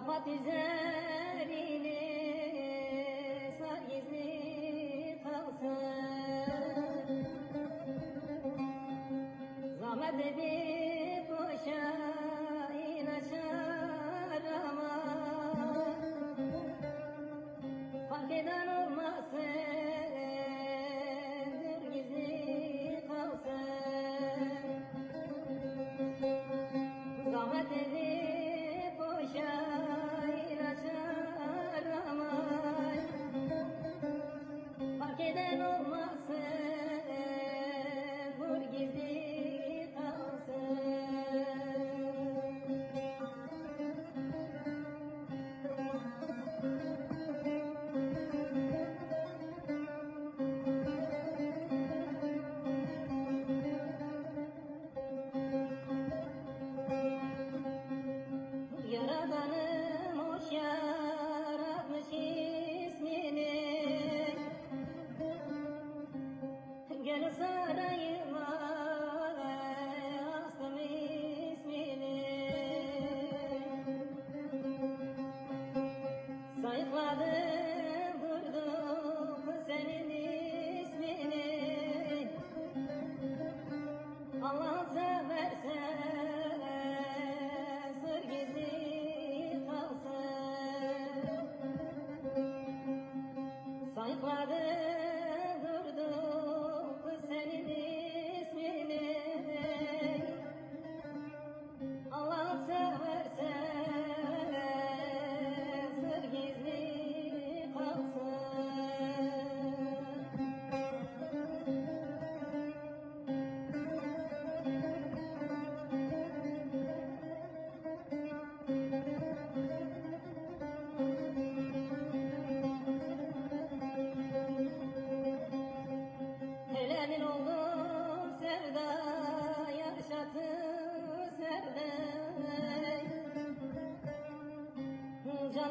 Kapat üzerini sar gizli kalsın. Zahmet edin. Sakladı durdum senin ismini. Allah seversen sır gizli kalsın. Sakladı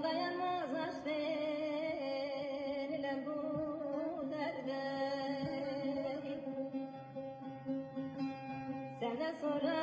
Dayanmaz arz verilen bu derde. Sene sonra